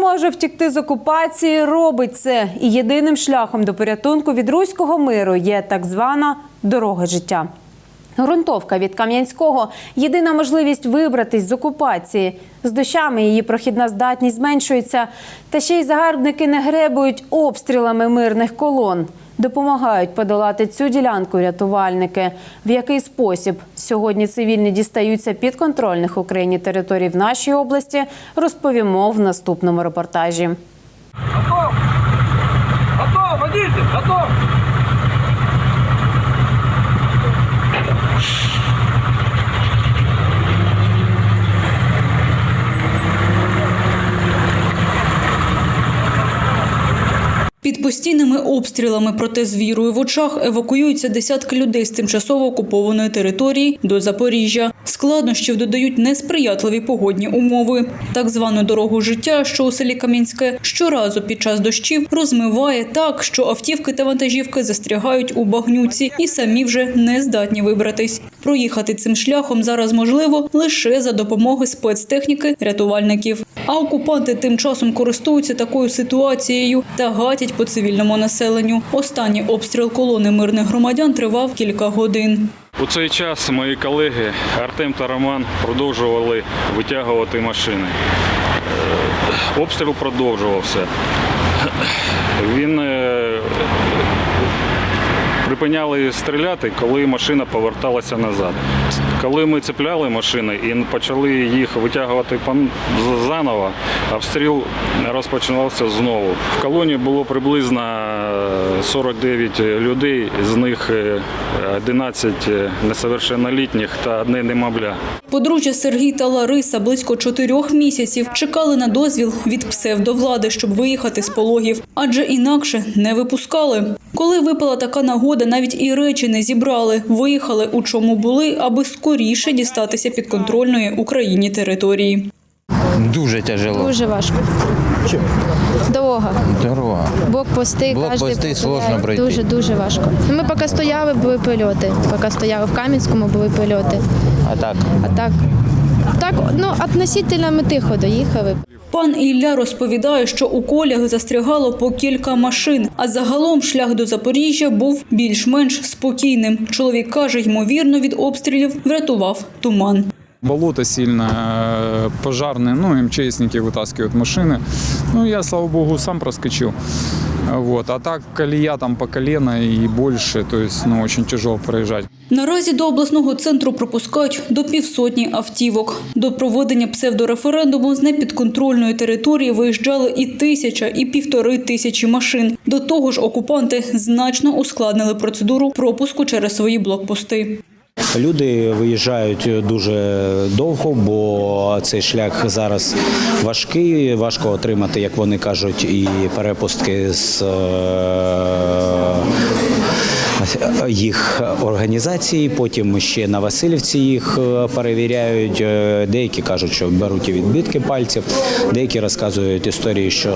Може втікти з окупації, робить це. І єдиним шляхом до порятунку від руського миру є так звана дорога життя. Грунтовка від Кам'янського єдина можливість вибратись з окупації. З дощами її прохідна здатність зменшується, та ще й загарбники не гребують обстрілами мирних колон. Допомагають подолати цю ділянку рятувальники. В який спосіб сьогодні цивільні дістаються підконтрольних Україні територій в нашій області, розповімо в наступному репортажі. Готов! Готов, водитель, готов! Під постійними обстрілами, проте з вірою в очах, евакуюються десятки людей з тимчасово окупованої території до Запоріжжя. Складнощів додають несприятливі погодні умови. Так звану дорогу життя, що у селі Кам'янське, щоразу під час дощів розмиває так, що автівки та вантажівки застрягають у багнюці і самі вже не здатні вибратись. Проїхати цим шляхом зараз можливо лише за допомогою спецтехніки рятувальників. А окупанти тим часом користуються такою ситуацією та гатять по цивільному населенню. Останній обстріл колони мирних громадян тривав кілька годин. У цей час мої колеги Артем та Роман продовжували витягувати машини. Е, Обстріл продовжувався. Він е, припиняли стріляти, коли машина поверталася назад. Коли ми цепляли машини і почали їх витягувати заново, обстріл розпочинався знову. В колонії було приблизно 49 людей, з них е, 11 несовершеннолітніх та одне немовля. Подружжя Сергій та Лариса близько чотирьох місяців чекали на дозвіл від псевдовлади, щоб виїхати з пологів, адже інакше не випускали. Коли випала така нагода, навіть і речі не зібрали, виїхали у чому були, аби скоріше дістатися підконтрольної Україні території. Дуже тяжело. Дуже важко. Дорога, Дорога. блокпости, Блокпости кожен сложно пройти. Дуже дуже важко. Ну, Ми поки стояли, були прильоти. Поки стояли в Кам'янському, були прильоти. А так. А так, так, ну относительно ми тихо доїхали. Пан Ілля розповідає, що у колях застрягало по кілька машин, а загалом шлях до Запоріжжя був більш-менш спокійним. Чоловік каже, ймовірно, від обстрілів врятував туман. Болото сильно, э, пожарные, ну, МЧСники вытаскивают машины. Ну, я, слава богу, сам проскочил. Вот. А так колея там по колено и больше, то есть, ну, очень тяжело проезжать. Наразі до обласного центру пропускають до півсотні автівок. До проведення псевдореферендуму з непідконтрольної території виїжджали і тисяча, і півтори тисячі машин. До того ж, окупанти значно ускладнили процедуру пропуску через свої блокпости. Люди виїжджають дуже довго, бо цей шлях зараз важкий. Важко отримати, як вони кажуть, і перепустки з е, їх організації. Потім ще на Васильівці їх е, перевіряють. Е, Деякі кажуть, що беруть і відбитки пальців, деякі розказують історії, що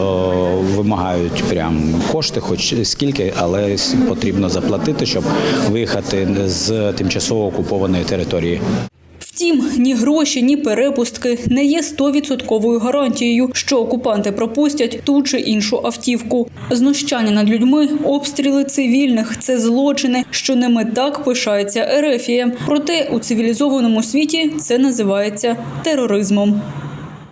вимагають прям кошти, хоч скільки, але потрібно заплатити, щоб виїхати з тимчасово окупованої території. Втім, ні гроші, ні перепустки не є стовідсотковою гарантією, що окупанти пропустять ту чи іншу автівку. Знущання над людьми, обстріли цивільних це злочини, що ними так пишається Ерефія. Проте у цивілізованому світі це називається тероризмом.